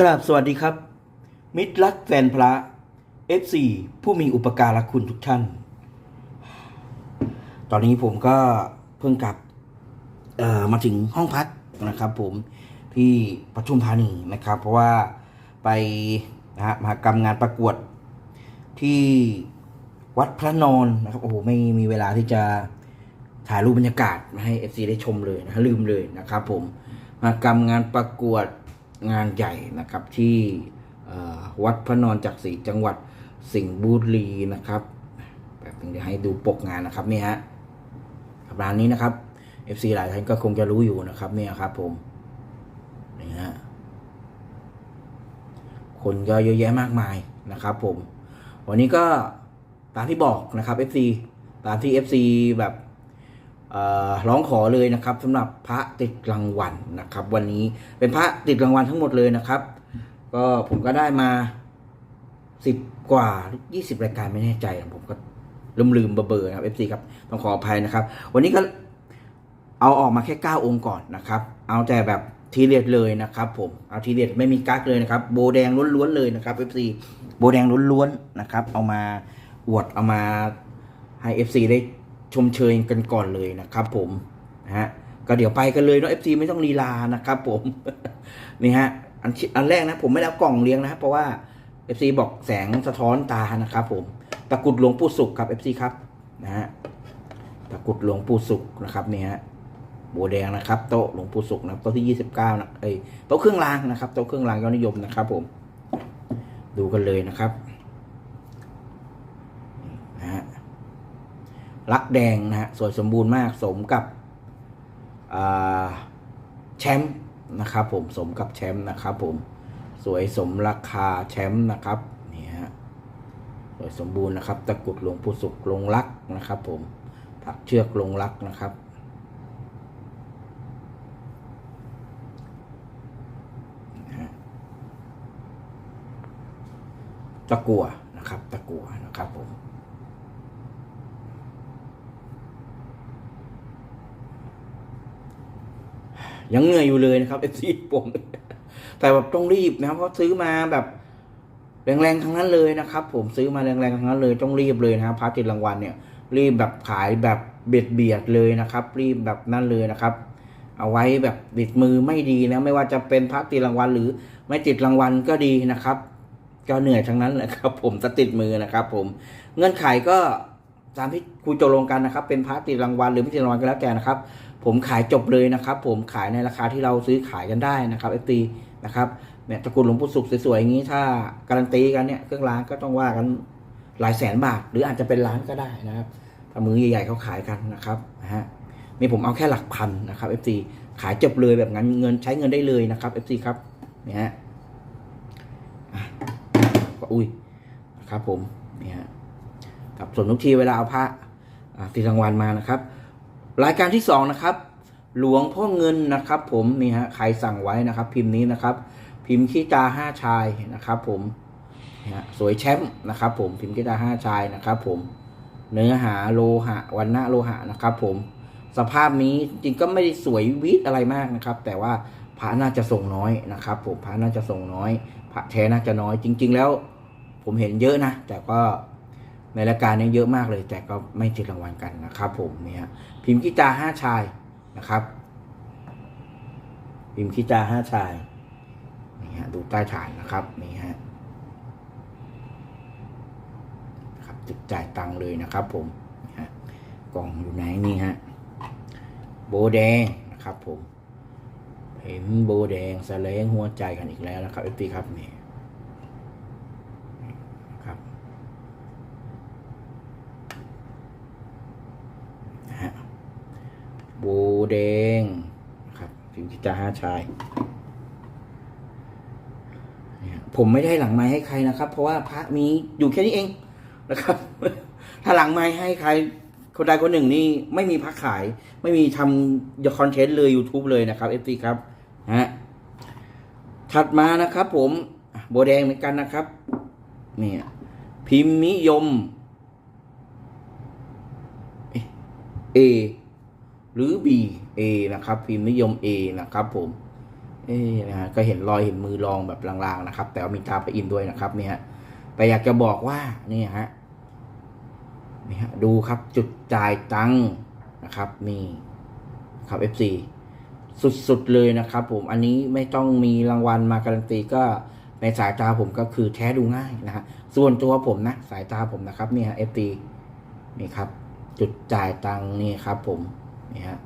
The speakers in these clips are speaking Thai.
กราบสวัสดีครับ มิตรรักแฟนพระ F4 ผู้มีอุปการะคุณทุกท่าน ตอนนี้ผมก็เพิ่งกลับมาถึงห้องพักนะครับ ผมที่ปทุมธานีนะครับ เพราะว่าไปนะฮะมหากรรมงานประกวดที่วัดพระนอนนะครับโอ้โหไม่มีเวลาที่จะถ่ายรูปบรรยากาศมาให้ FC ได้ชมเลยนะลืมเลยนะครับ ผมมหากรรมงานประกวด งานใหญ่นะครับที่วัดพระนอนจากศรีจังหวัดสิงห์บุรีนะครับแบบนึงเดี๋ยวให้ดูปกงานนะครับนี่ฮะร้านนี้นะครับ FC หลายท่านก็คงจะรู้อยู่นะครับ เนี่ยครับ ผมนี่ฮะคนก็เยอะแยะมากมายนะครับ ผม วันนี้ก็ตามที่บอกนะครับ FC ตามที่ FC แบบ ร้องขอเลยนะครับสำหรับพระติดรางวัลนะครับ วันนี้เป็นพระติดรางวัลทั้งหมดเลยนะครับ ก็ผมก็ได้มาสิบกว่ายี่สิบรายการไม่แน่ใจนะผมก็ลืมลืมๆเบอร์นะครับ FC ครับต้องขออภัยนะครับ วันนี้ก็เอาออกมาแค่9องค์ก่อนนะครับ เอาแต่แบบทีเด็ดเลยนะครับ ผมเอาทีเด็ดไม่มีกั๊กเลยนะครับ โบแดงล้วนๆเลยนะครับ FC โบแดงล้วนๆนะครับ เอามาอวดเอามาให้ FC ได้ ชมเชยกันก่อนเลยนะครับผมนะฮะก็เดี๋ยวไปกันเลยเนาะ FC ไม่ต้องลีลานะครับผมนี่ฮะอันอันแรกนะผมไม่ได้เอากล่องเลี้ยงนะครับเพราะว่า FC บอกแสงสะท้อนตานะครับผมตะกรุดหลวงปู่สุขครับ FC ครับนะฮะตะกรุดหลวงปู่สุขนะครับนี่ฮะโบแดงนะครับโต๊ะหลวงปู่สุขนะโต๊ะที่ยี่สิบเก้านะเอ้ยโต๊ะเครื่องรางนะครับโต๊ะเครื่องรางยอดนิยมนะครับผม ดูกันเลยนะครับนะฮะ ลักแดงนะฮะสวยสมบูรณ์มากสมกับแชมป์นะครับผมสมกับแชมป์นะครับผมสวยสมราคาแชมป์นะครับนี่ฮะโดยสมบูรณ์นะครับ ตะกรุดหลวงปู่สุขลงรักนะครับ ผมถักเชือกลงรักนะครับตะกัวนะครับ ตะกัวนะครับผม ยังเหนื่อยอยู่เลยนะครับเอฟซีผม แต่แบบต้องรีบนะครับเพราะซื้อมาแบบแรงๆทั้งนั้นเลยนะครับ ผมซื้อมาแรงๆทั้งนั้นเลยต้องรีบเลยนะครับพาร์ติดรางวัลเนี่ย รีบแบบขายแบบเบียดเบียดเลยนะครับ รีบแบบนั่นเลยนะครับ เอาไว้แบบติดมือไม่ดีนะไม่ว่าจะเป็นพาร์ติดรางวัลหรือไม่ติดรางวัลก็ดีนะครับก็เหนื่อยทั้งนั้นแหละครับ ผมจะติดมือนะครับ ผมเงื่อนไขก็ตามที่คุยตกลงกันนะครับ เป็นพาร์ติดรางวัลหรือไม่ติดรางวัลก็แล้วแต่นะครับ ผมขายจบเลยนะครับ ผมขายในราคาที่เราซื้อขายกันได้นะครับเอฟตีนะครับเนี่ยตระกูลหลวงปู่สุขสวยๆอย่างนี้ถ้าการันตีกันเนี่ยเครื่องรางก็ต้องว่ากันหลายแสนบาท หรืออาจจะเป็นล้านก็ได้นะครับถ้ามือใหญ่ๆเขาขายกันนะครับนะฮะนี่ผมเอาแค่หลักพันนะครับ FC ขายจบเลยแบบนั้นเงินใช้เงินได้เลยนะครับ FC ครับเนี่ยฮะก็อุ้ยนะครับผมเนี่ยฮะกับส่วนทุกทีเวลาเอาพระอ่าติดรางวัลมานะครับ รายการที่สองนะครับหลวงพ่อเงินนะครับ ผมนี่ฮะใครสั่งไว้นะครับ พิมพ์นี้นะครับ พิมพ์ขี้ตาห้าชายนะครับ ผมนะสวยแชมป์นะครับ ผมพิมพ์ขี้ตาห้าชายนะครับ ผมเนื้อหาโลหะวันณะโลหะนะครับ ผมสภาพนี้จริงก็ไม่ได้สวยวิทอะไรมากนะครับ แต่ว่าพระน่าจะส่งน้อยนะครับ ผมพระน่าจะส่งน้อย พระแท้น่าจะน้อย จริง ๆ แล้ว ผมเห็นเยอะนะแต่ก็ ในรายการนี้เยอะมากเลย แต่ก็ไม่ติดรางวัลกันนะครับ ผมเนี่ยพิมพ์กีตาห้าชายนะครับ พิมพ์กีตาห้าชายนี่ฮะดูใต้ฐานนะครับนี่ฮะครับติดจ่ายตังเลยนะครับ ผมฮะกล่องอยู่ไหนนี่ฮะโบแดงนะครับ ผม เห็นโบแดงแสลงหัวใจกันอีกแล้วนะครับเอฟตีครับนี่ครับนะฮะโบ แดงนะครับพิมพ์กิจาห้าชาย ผมไม่ได้หลังไม้ให้ใครนะครับ เพราะว่าพระมีอยู่แค่นี้เองนะครับ ถ้าหลังไม้ให้ใครคนใดคนหนึ่งนี่ไม่มีพระขาย ไม่มีทำคอนเทนต์เลย YouTube เลยนะครับ FT ครับฮะถัดมานะครับผมโบแดงเหมือนกันนะครับเนี่ยพิมพ์นิยม เอ หรือ B A นะครับ พิมพ์นิยม A นะครับผมเอ๊นะก็เห็นรอยเห็นมือรองแบบลางๆนะครับ แต่ว่ามีตาไปอินด้วยนะครับเนี่ยแต่อยากจะบอกว่านี่ฮะนี่ฮะดูครับจุดจ่ายตังค์นะครับนี่ครับ FC สุดๆเลยนะครับผมอันนี้ไม่ต้องมีรางวัลมาการันตีก็ในสายตาผมก็คือแท้ดูง่ายนะฮะส่วนตัวผมนะ สายตาผมนะครับเนี่ย FT นี่ครับ จุดจ่ายตังค์นี่ครับผม นี่ฮะ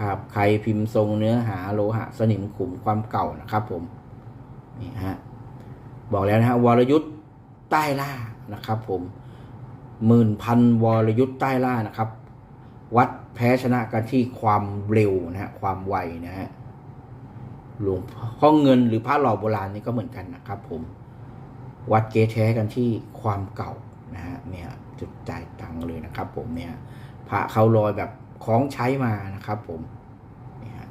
ครับใครพิมพ์ทรงเนื้อหาโลหะสนิมขุมความเก่านะครับผมนี่ฮะบอกแล้วนะฮะวรยุทธ์ใต้ล่านะครับ ผมหมื่นพันวรยุทธ์ใต้ล่านะครับ วัดแพ้ชนะกันที่ความเร็วนะฮะความไวนะฮะหลวงพ่อเงินหรือพระหล่อโบราณนี่ก็เหมือนกันนะครับ ผมวัดเกแท้กันที่ความเก่านะฮะเนี่ยจุดจ่ายตังเลยนะครับ ผมเนี่ยพระเขาลอยแบบ ของใช้มานะครับ ผมนี่ฮะ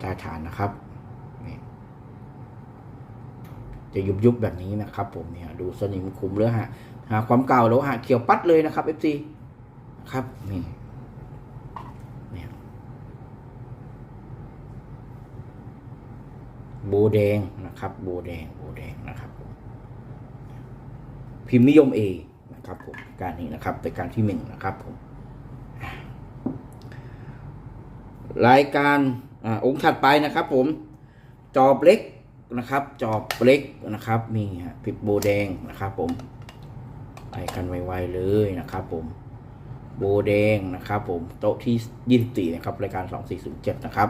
ตาฐานนะครับนี่จะยุบยุบแบบนี้นะครับ ผมเนี่ย ดูสนิมคุมเรือฮะหาความเก่าแล้วหะเขียวปัดเลยนะครับเอฟซีครับนี่เนี่ยโบแดงนะครับ โบแดงโบแดงนะครับผมพิมพ์นิยมเอนะครับผมการนี้นะครับเป็นการที่หนึ่งนะครับผม รายการอองค์ถัดไปนะครับ ผมจอบเล็กนะครับ จอบเล็กนะครับนี่ฮะปิดโบแดงนะครับ ผมไปกันไวๆเลยนะครับ ผมโบแดงนะครับ ผมโต๊ะที่ยี่สิบสี่นะครับ รายการสองสี่ศูนย์เจ็ดนะครับ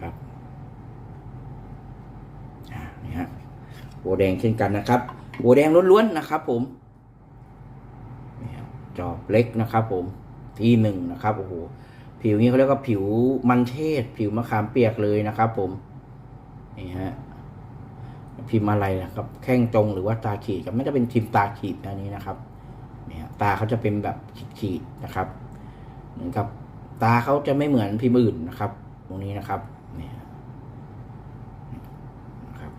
ครับนี่ฮะโบแดงเช่นกันนะครับโบแดงล้วนๆนะครับ ผม เล็กนะครับผมที่หนึ่งนะครับโอ้โหผิวนี้เขาเรียกว่าผิวมันเทศ ผิวมะขามเปียกเลยนะครับ ผมนี่ฮะพิมพ์อะไรนะครับ แข้งตรงหรือว่าตาขีดก็ไม่ได้เป็นพิมพ์ตาขีดนะนี้นะครับเนี่ยตาเขาจะเป็นแบบขีดๆนะครับเหมือนกับตาเขาจะไม่เหมือนพิมพ์อื่นนะครับ ตรงนี้นะครับเนี่ยนะครับ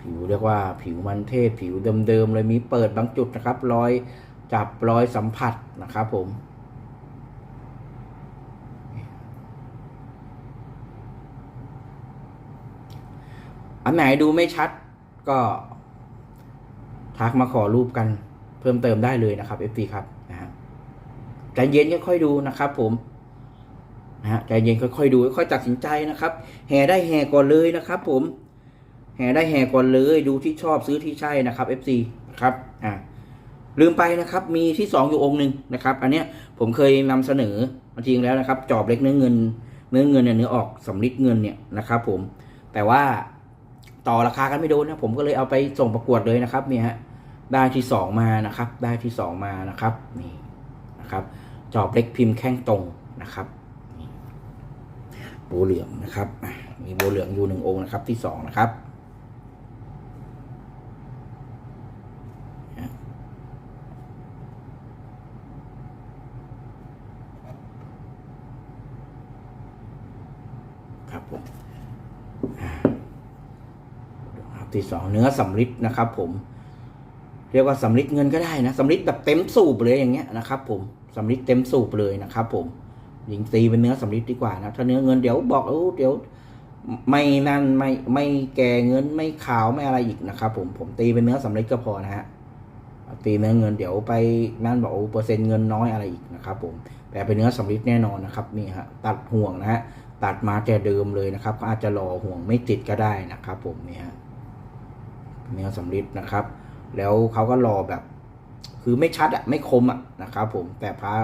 ผิวเรียกว่า ผิวมันเทศ ผิวเดิมๆเลยมีเปิดบางจุดนะครับ รอย จับรอยสัมผัสนะครับผม อันไหนดูไม่ชัดก็ทักมาขอรูปกันเพิ่มเติมได้เลยนะครับ FT ครับนะฮะใจเย็นค่อยๆดูนะครับ ผมนะฮะใจเย็นค่อยๆดูค่อยๆตัดสินใจนะครับ แห่ได้แห่ก่อนเลยนะครับ ผม แห่ได้แห่ก่อนเลย ดูที่ชอบซื้อที่ใช่นะครับ FC นะครับอ่า ลืมไปนะครับ มีที่สองอยู่องค์หนึ่งนะครับ อันเนี้ยผมเคยนำเสนอจริงแล้วนะครับ จอบเล็กเนื้อเงิน เนื้อเงินเนี่ยเนื้อออกสำลิดเงินเนี่ยนะครับ ผม แต่ว่าต่อราคากันไม่โดนนะผมก็เลยเอาไปส่งประกวดเลยนะครับเนี่ยฮะได้ที่สองมานะครับ ได้ที่สองมานะครับนี่นะครับ จอบเล็กพิมพ์แข้งตรงนะครับมีโบเหลืองนะครับมีโบเหลืองอยู่หนึ่งองค์นะครับที่สองนะครับผมอ่า ที่สองเนื้อสำลิดนะครับ ผม เรียกว่าสำลิดเงินก็ได้นะสำลิดแบบเต็มสูบเลยอย่างเงี้ยนะครับ ผมสำลิดเต็มสูบเลยนะครับ ผมยิงตีเป็นเนื้อสำลิดดีกว่านะถ้าเนื้อเงินเดี๋ยวบอกเออเดี๋ยวไม่นั่นไม่ไม่แก่เงินไม่ขาวไม่อะไรอีกนะครับ ผมผมตีเป็นเนื้อสำลิดก็พอนะฮะตีเนื้อเงินเดี๋ยวไปนั่นบอกโอ้เปอร์เซ็นต์เงินน้อยอะไรอีกนะครับ ผมแต่เป็นเนื้อสำลิดแน่นอนนะครับนี่ฮะตัดห่วงนะฮะตัดมาแต่เดิมเลยนะครับ ก็อาจจะรอห่วงไม่ติดก็ได้นะครับ ผมเนี่ย เนื้อสำลิดนะครับ แล้วเขาก็รอแบบ คือไม่ชัดอะไม่คมอะนะครับผมแต่ผ้า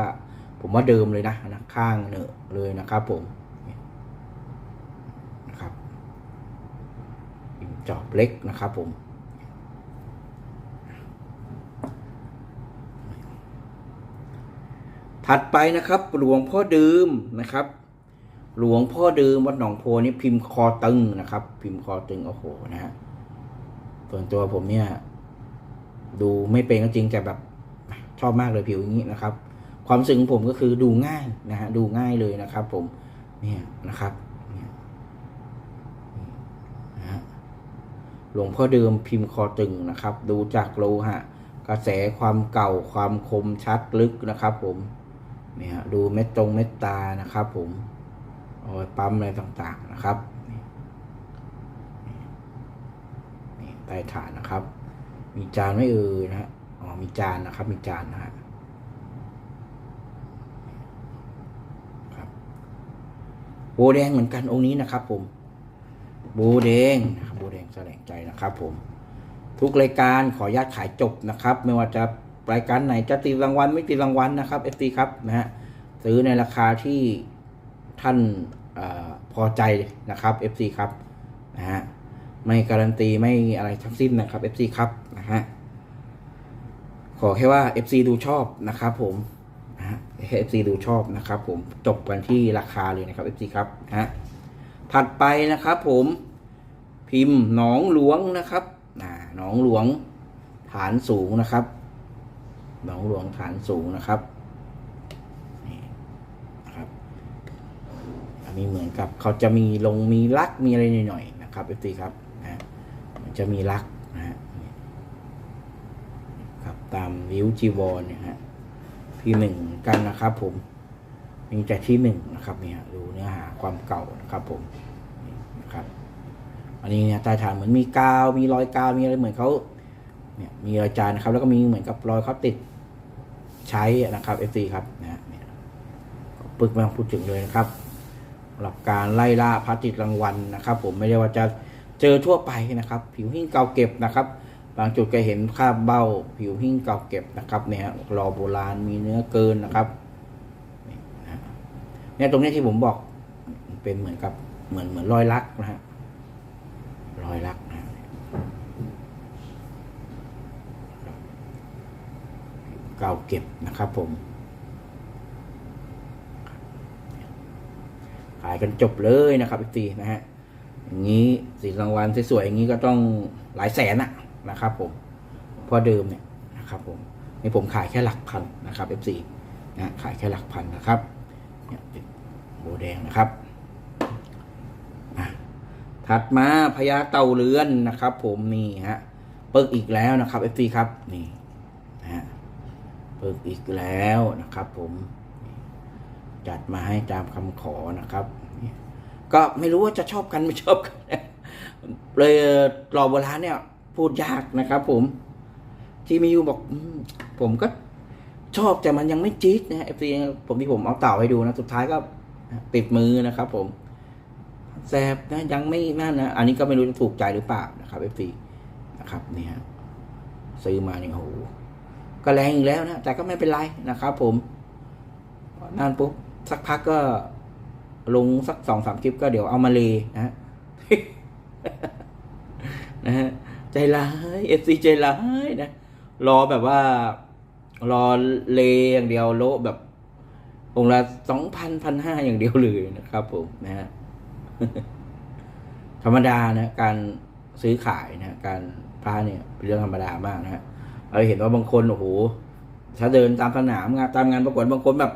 ผมว่าเดิมเลยนะนะข้างเนอะเลยนะครับผมนะครับจอบเล็กนะครับผมถัดไปนะครับหลวงพ่อดื่มนะครับ หลวงพ่อเดิมวัดหนองโพนี่พิมพ์คอตึงนะครับ พิมพ์คอตึงโอ้โหนะฮะ ส่วนตัวผมเนี่ย ดูไม่เป็นก็จริงแต่แบบชอบมากเลยผิวอย่างนี้นะครับ ความรู้สึกของผมก็คือดูง่ายนะฮะดูง่ายเลยนะครับ ผมเนี่ยนะครับนะหลวงพ่อเดิมพิมพ์คอตึงนะครับ ดูจากโลหะ กระแสความเก่าความคมชัดลึกนะครับ ผมเนี่ฮะดูเม็ดตรงเม็ดตานะครับ ผมรอยปั๊มอะไรต่างๆนะครับนี่นี่ ใต้ฐานนะครับ มีจานไม่เอ่ยนะฮะอ๋อมีจานนะครับ มีจานนะฮะครับโบแดงเหมือนกันองค์นี้นะครับ ผมโบแดงนะครับโบแดงแสลงใจนะครับ ผม ทุกรายการขอญาตขายจบนะครับ ไม่ว่าจะรายการไหนจะตีรางวัลไม่ตีรางวัลนะครับเอฟซีครับนะฮะซื้อในราคาที่ท่านอพอใจนะครับเอฟซครับนะฮะ ไม่การันตีไม่อะไรทั้งสิ้นนะครับเอฟซีครับนะฮะขอแค่ว่า FC ดูชอบนะครับผมนะฮะให้ FC ดูชอบนะครับ ผมจบกันที่ราคาเลยนะครับ FC ครับนะฮะถัดไปนะครับ ผมพิมพ์หนองหลวงนะครับอ่าหนองหลวงฐานสูงนะครับ หนองหลวงฐานสูงนะครับนี่นะครับ อันนี้เหมือนกับเขาจะมีลงมีลักมีอะไรหน่อยๆนะครับเอฟซีครับ จะมีลักนะฮะครับตามริ้วจีวรเนี่ยฮะที่หนึ่งกันนะครับผมมีแต่ที่หนึ่งนะครับเนี่ยดูเนื้อหาความเก่านะครับผมนี่นะครับ อันนี้เนี่ยใต้ฐานเหมือนมีกาว มีรอยกาวมีอะไรเหมือนเขาเนี่ยมีรอยจานนะครับ แล้วก็มีเหมือนกับรอยเขาติดใช้นะครับ FC ครับนะฮะเนี่ยปึกมาพูดถึงเลยนะครับหรับการไล่ล่าพระติดรางวัลนะครับ ผมไม่ได้ว่าจะ เจอทั่วไปนะครับ ผิวหิ้งเก่าเก็บนะครับ บางจุดก็เห็นคราบเบ้า ผิวหิ้งเก่าเก็บนะครับเนี่ยรอโบราณมีเนื้อเกินนะครับเนี่ยตรงนี้ที่ผมบอกเป็นเหมือนกับเหมือนเหมือนรอยลักนะฮะรอยลักนะเก่าเก็บนะครับผมขายกันจบเลยนะครับอีกทีนะฮะ อย่างนี้สีรางวัลสวยๆอย่างนี้ก็ต้องหลายแสนอะนะครับผมพราะเดิมเนี่ยนะครับผมนี่ผมขายแค่หลักพันนะครับ F4 นะขายแค่หลักพันนะครับเนี่ยเป็นโบแดงนะครับอะถัดมาพญาเต่าเรือนนะครับ ผมนี่ฮะเปิกอีกแล้วนะครับ FC ครับนี่นะฮะเปิกอีกแล้วนะครับ ผมจัดมาให้ตามคำขอนะครับ ก็ไม่รู้ว่าจะชอบกันไม่ชอบกันเลยรอโบราเนี่ย พูดยากนะครับผม ที่มีอยู่บอกอผมก็ชอบแต่มันยังไม่จี๊ดนะฮะ FC ผมที่ผมเอาเต่าให้ดูนะ สุดท้ายก็ติดมือนะครับ ผมแซบนะยังไม่นั่นนะอันนี้ก็ไม่รู้จะถูกใจหรือเปล่านะครับเอฟซีนะครับเนี่ยซื้อมาเนี่ยโอ้โหก็แรงอีกแล้วนะแต่ก็ไม่เป็นไรนะครับ ผมนั่นปุ๊บสักพักก็ ลงสักสองสามคลิปก็เดี๋ยวเอามาเลยนะฮะนะฮะใจร้ายเอฟซีใจร้ายนะ รอแบบว่า รอเลอย่างเดียวโลแบบองละสองพันพันห้าอย่างเดียวเลยนะครับผมนะฮะธรรมดานะ การซื้อขายนะการพระเนี่ยเป็นเรื่องธรรมดามากนะฮะเราเห็นว่าบางคนโอ้โหถ้าเดินตามสนามงานตามงานประกวดบางคนแบบ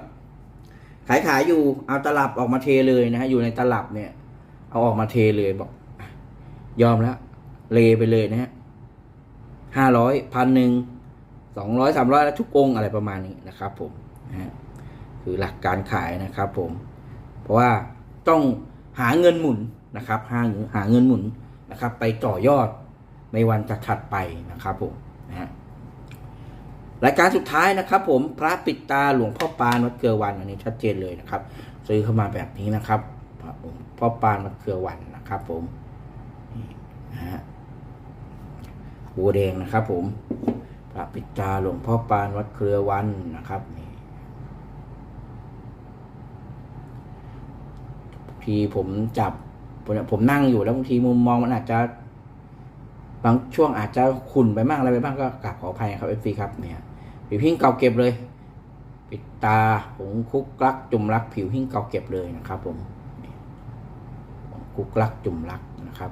ขายขายอยู่เอาตลับออกมาเทเลยนะฮะอยู่ในตลับเนี่ย เอาออกมาเทเลยบอก ยอมแล้วเลไปเลยนะฮะห้าร้อยพันหนึ่งสองร้อยสามร้อยแล้วทุกองอะไรประมาณนี้นะครับ ผมนะฮะคือหลักการขายนะครับ ผม เพราะว่าต้องหาเงินหมุนนะครับหาหาเงินหมุนนะครับ ไปต่อยอดในวันถัดไปนะครับผมนะฮะ รายการสุดท้ายนะครับ ผมพระปิดตาหลวงพ่อปานวัดเกลือวันอันนี้ชัดเจนเลยนะครับ ซื้อเข้ามาแบบนี้นะครับพ่อปานวัดเกลือวันนะครับ ผมนะฮะบัวแดงนะครับ ผมพระปิดตาหลวงพ่อปานวัดเครือวันนะครับนี่ทีผมจับผมนั่งอยู่แล้วบางทีมุมมองมันอาจจะบางช่วงอาจจะขุ่นไปบ้างอะไรไปบ้างก็กราบขออภัยครับเอฟซีครับเนี่ย ผิวหิ้งเก่าเก็บเลย ปิดตาผงคุกลักจุ่มรัก ผิวหิ้งเก่าเก็บเลยนะครับผมนี่ผงคุกลักจุ่มรักนะครับ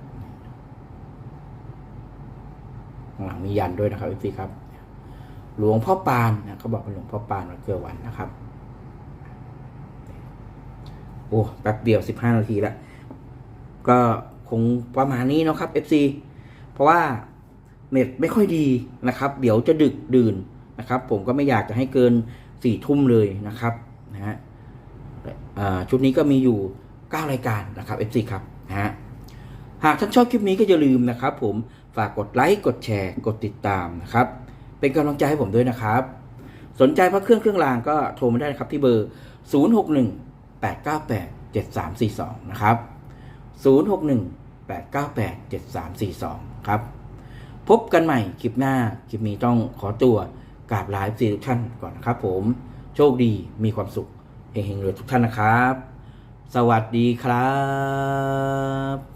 หลังมียันด้วยนะครับเอฟซีครับ หลวงพ่อปานนะเขาบอกเป็นหลวงพ่อปานวัดเกลือวันนะครับโอ้แป๊บเดียวสิบห้านาทีแล้วก็คงประมาณนี้นะครับ FC เพราะว่าเน็ตไม่ค่อยดีนะครับ เดี๋ยวจะดึกดื่น นะครับ ผมก็ไม่อยากจะให้เกินสี่ทุ่มเลยนะครับนะฮะชุดนี้ก็มีอยู่ 9 รายการนะครับ FC ครับนะฮะหากท่านชอบคลิปนี้ก็อย่าลืมนะครับผมฝากกดไลค์กดแชร์ กดติดตามนะครับ เป็นกำลังใจให้ผมด้วยนะครับ สนใจพระเครื่องเครื่องรางก็โทรมาได้นะครับที่เบอร์ 061 898 7342 นะครับ 061 898 7342 ครับ พบกันใหม่คลิปหน้า คลิปนี้ต้องขอตัว กราบลาสี่ทุกท่านก่อนนะครับผมโชคดีมีความสุขเฮงๆรวยทุกท่านนะครับ สวัสดีครับ